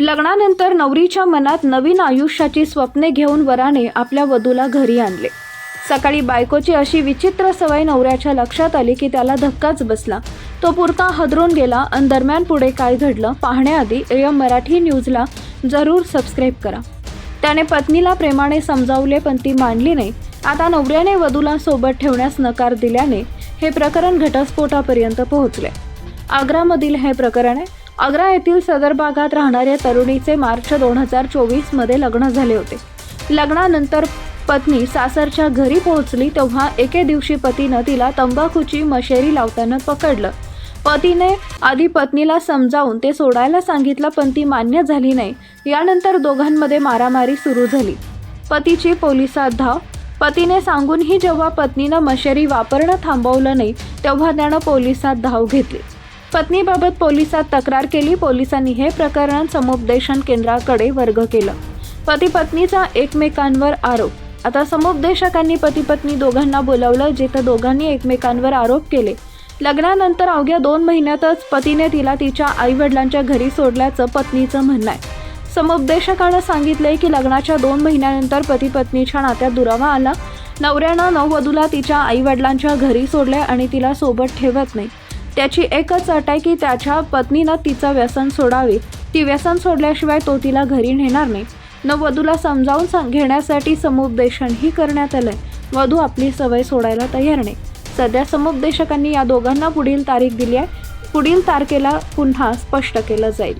लग्नानंतर नवरीच्या मनात नवीन आयुष्याची स्वप्ने घेऊन वराने आपल्या वधूला घरी आणले. सकाळी बायकोची अशी विचित्र सवय नवऱ्याच्या लक्षात आली की त्याला धक्काच बसला. तो पुरता हदरून गेला आणि दरम्यान पुढे काय घडलं पाहण्याआधी एम मराठी न्यूजला जरूर सबस्क्राईब करा. त्याने पत्नीला प्रेमाने समजावले पण ती मानली नाही. आता नवऱ्याने वधूला सोबत ठेवण्यास नकार दिल्याने हे प्रकरण घटस्फोटापर्यंत पोहोचले. आग्रामधील हे प्रकरण आहे आग्रा येथील सदर भागात राहणाऱ्या तरुणीचे मार्च दोन हजार चोवीसमध्ये लग्न झाले होते. लग्नानंतर पत्नी सासरच्या घरी पोहोचली तेव्हा एके दिवशी पतीनं तिला तंबाखूची मशेरी लावताना पकडलं. पतीने आधी पत्नीला समजावून ते सोडायला सांगितलं पण ती मान्य झाली नाही. यानंतर दोघांमध्ये मारामारी सुरू झाली. पतीची पोलिसात धाव. पतीने सांगूनही जेव्हा पत्नीनं मशेरी वापरणं थांबवलं नाही तेव्हा त्यानं पोलिसात धाव घेतली. पत्नीबाबत पोलिसात तक्रार केली. पोलिसांनी हे प्रकरण समुपदेशन केंद्राकडे वर्ग केलं. पती पत्नीचा एकमेकांवर आरोप. आता समुपदेशकांनी पती पत्नी दोघांना बोलावलं जिथं दोघांनी एकमेकांवर आरोप केले. लग्नानंतर अवघ्या दोन महिन्यातच पतीने तिला तिच्या आई वडिलांच्या घरी सोडल्याचं पत्नीचं म्हणणं आहे. समुपदेशकानं सांगितलंय की लग्नाच्या दोन महिन्यानंतर पती पत्नीच्या नात्यात दुरावा आला. नवऱ्यानं नववधूला तिच्या आई वडिलांच्या घरी सोडले आणि तिला सोबत ठेवत नाही. त्याची एकच अट आहे की त्याच्या पत्नीनं तिचं व्यसन सोडावे. ती व्यसन सोडल्याशिवाय तो तिला घरी नेणार नाही. न वधूला समजावून सांग घेण्यासाठी समुपदेशनही करण्यात आलंय. वधू आपली सवय सोडायला तयार नाही. सध्या समुपदेशकांनी या दोघांना पुढील तारीख दिली आहे. पुढील तारखेला पुन्हा स्पष्ट केलं जाईल.